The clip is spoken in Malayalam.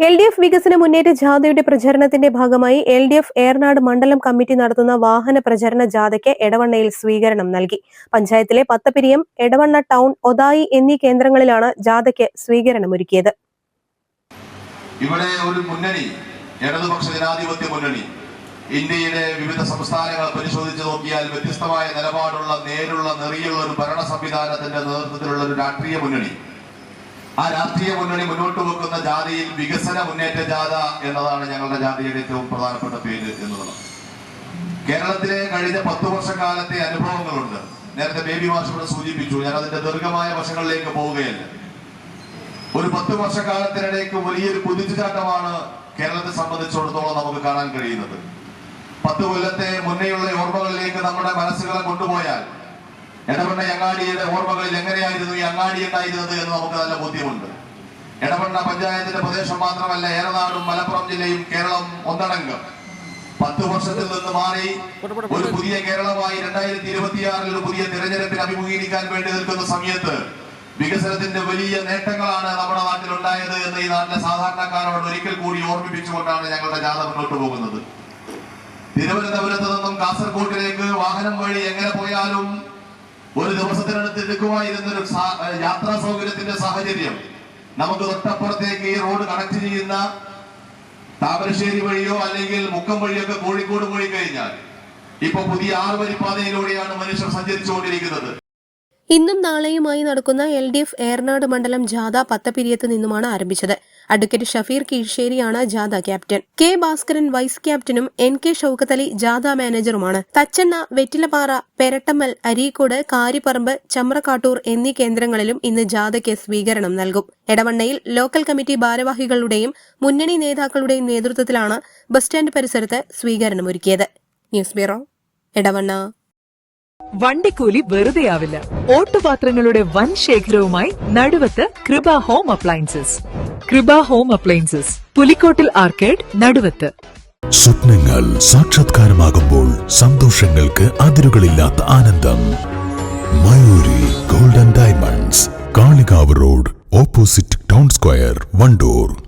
L D F വികസന മുന്നേറ്റ ജാഥയുടെ പ്രചരണത്തിന്റെ ഭാഗമായി എൽ ഡി എഫ് ഏർനാട് മണ്ഡലം കമ്മിറ്റി നടത്തുന്ന വാഹന പ്രചരണ ജാഥയ്ക്ക് എടവണ്ണയിൽ സ്വീകരണം നൽകി. പഞ്ചായത്തിലെ പത്തപ്പിരിയം എടവണ്ണ ടൗൺ ഒതായി എന്നീ കേന്ദ്രങ്ങളിലാണ് ജാഥയ്ക്ക് സ്വീകരണമൊരുക്കിയത് ഇവിടെ ഒരു ഇന്ത്യയിലെ വിവിധ സംസ്ഥാനങ്ങൾ പരിശോധിച്ച് നോക്കിയാൽ വ്യത്യസ്തമായ നിലപാടുള്ള നേരുള്ള നെറിയുള്ള ഒരു ഭരണ സംവിധാനത്തിന്റെ നേതൃത്വത്തിലുള്ള ഒരു രാഷ്ട്രീയ മുന്നണി. ആ രാഷ്ട്രീയ മുന്നണി മുന്നോട്ട് വെക്കുന്ന ജാതിയിൽ വികസന മുന്നേറ്റ ജാഥ എന്നതാണ് ഞങ്ങളുടെ ജാതിയുടെ ഏറ്റവും പ്രധാനപ്പെട്ട പേര് എന്നുള്ളത്. കേരളത്തിലെ കഴിഞ്ഞ പത്ത് വർഷക്കാലത്തെ അനുഭവങ്ങളുണ്ട്. നേരത്തെ ബേബി മാഷോട് സൂചിപ്പിച്ചു ഞാൻ അതിന്റെ ദീർഘമായ വശങ്ങളിലേക്ക് പോവുകയല്ല. ഒരു പത്ത് വർഷക്കാലത്തിനിടയ്ക്ക് വലിയൊരു കുതിച്ചുചാട്ടമാണ് കേരളത്തെ സംബന്ധിച്ചിടത്തോളം നമുക്ക് കാണാൻ കഴിയുന്നത്. പത്ത് കൊല്ലത്തെ മുന്നേയുള്ള ഓർമ്മകളിലേക്ക് നമ്മുടെ മനസ്സുകളെ കൊണ്ടുപോയാൽ എടവണ്ണ അങ്ങാടിയുടെ ഓർമ്മകളിൽ എങ്ങനെയായിരുന്നു ഈ അങ്ങാടി ഉണ്ടായിരുന്നത് എന്ന് നമുക്ക് നല്ല ബോധ്യമുണ്ട്. എടവണ്ണ പഞ്ചായത്തിന്റെ പ്രദേശം മാത്രമല്ല ഏറനാടും മലപ്പുറം ജില്ലയും കേരളം ഒന്നടങ്കം. പത്ത് വർഷത്തിൽ നിന്ന് മാറി ഒരു പുതിയ കേരളമായി രണ്ടായിരത്തി ഇരുപത്തിയാറിൽ ഒരു പുതിയ തിരഞ്ഞെടുപ്പിന് അഭിമുഖീകരിക്കാൻ വേണ്ടി നിൽക്കുന്ന സമയത്ത് വികസനത്തിന്റെ വലിയ നേട്ടങ്ങളാണ് നമ്മുടെ നാട്ടിൽ ഉണ്ടായത് എന്ന് ഈ നാട്ടിലെ സാധാരണക്കാരോട് ഒരിക്കൽ കൂടി ഓർമ്മിപ്പിച്ചുകൊണ്ടാണ് ഞങ്ങളുടെ ജാഥ മുന്നോട്ട് പോകുന്നത്. തിരുവനന്തപുരത്ത് നിന്നും കാസർഗോഡിലേക്ക് വാഹനം വഴി എങ്ങനെ പോയാലും ഒരു ദിവസത്തിനടുത്ത് എടുക്കുമായിരുന്ന ഒരു യാത്രാ സൗകര്യത്തിന്റെ സാഹചര്യം. നമുക്ക് തൊട്ടപ്പുറത്തേക്ക് ഈ റോഡ് കണക്ട് ചെയ്യുന്ന താമരശ്ശേരി വഴിയോ അല്ലെങ്കിൽ മുക്കം വഴിയോ ഒക്കെ കോഴിക്കോട് പോയി കഴിഞ്ഞാൽ ഇപ്പൊ പുതിയ ആറുവരിപ്പാതയിലൂടെയാണ് മനുഷ്യർ സഞ്ചരിച്ചുകൊണ്ടിരിക്കുന്നത്. ഇന്നും നാളെയുമായി നടക്കുന്ന എൽ ഡി എഫ് ഏറനാട് മണ്ഡലം ജാഥ പത്തപ്പിരിയത്ത് നിന്നുമാണ് ആരംഭിച്ചത്. അഡ്വക്കേറ്റ് ഷഫീർ കീഴ്ശേരിയാണ് ജാഥ ക്യാപ്റ്റൻ. കെ ഭാസ്കരൻ വൈസ് ക്യാപ്റ്റനും എൻ കെ ഷൌക്കത്തലി ജാഥ മാനേജറുമാണ്. തച്ചെണ്ണ വെറ്റിലപ്പാറ പെരട്ടമ്മൽ അരീക്കോട് കാരിപ്പറമ്പ് ചമ്രക്കാട്ടൂർ എന്നീ കേന്ദ്രങ്ങളിലും ഇന്ന് ജാഥയ്ക്ക് സ്വീകരണം നൽകും. എടവണ്ണയിൽ ലോക്കൽ കമ്മിറ്റി ഭാരവാഹികളുടെയും മുന്നണി നേതാക്കളുടെയും നേതൃത്വത്തിലാണ് ബസ് സ്റ്റാൻഡ് പരിസരത്ത് സ്വീകരണമൊരുക്കിയത്. News bureau Edavanna. വണ്ടിക്കൂലി വെറുതെയാവില്ല. ഓട്ടുപാത്രങ്ങളുടെ വൻ ശേഖരവുമായി Naduvath Kripa home appliances. Kripa home appliances Pulikkottil arcade Naduvath. സ്വപ്നങ്ങൾ സാക്ഷാത്കാരമാകുമ്പോൾ സന്തോഷങ്ങൾക്ക് അതിരുകളില്ലാത്ത ആനന്ദം. Mayuri golden diamonds Kalikavu road opposite town square Wandoor.